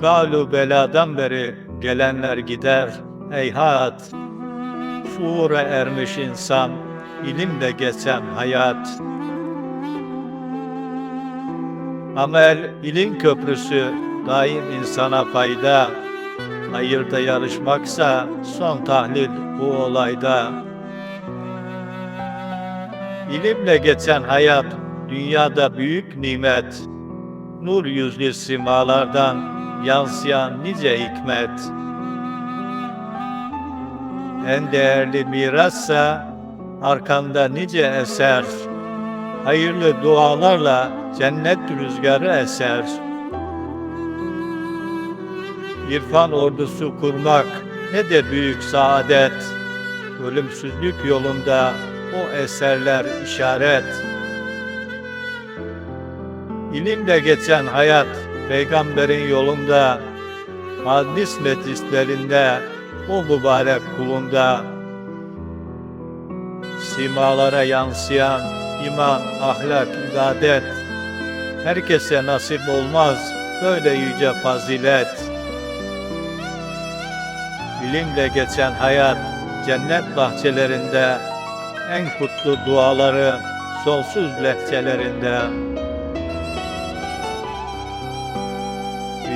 Galu beladan beri gelenler gider, heyhat. Şuura ermiş insan, ilimle geçen hayat. Amel, ilim köprüsü, daim insana fayda. Hayırda yarışmaksa son tahlil bu olayda. İlimle geçen hayat, dünyada büyük nimet. Nur yüzlü simalardan yansıyan nice hikmet. En değerli mirassa arkanda nice eser. Hayırlı dualarla cennet rüzgarı eser. İrfan ordusu kurmak ne de büyük saadet. Ölümsüzlük yolunda o eserler işaret. İlimle geçen hayat peygamberin yolunda, hadis metislerinde, o mübarek kulunda, simalara yansıyan iman, ahlak, ibadet, herkese nasip olmaz böyle yüce fazilet. İlimle geçen hayat cennet bahçelerinde, en kutlu duaları sonsuz lehçelerinde.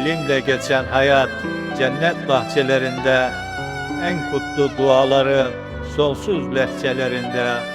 İlimle geçen hayat cennet bahçelerinde, en kutlu duaları sonsuz lehçelerinde.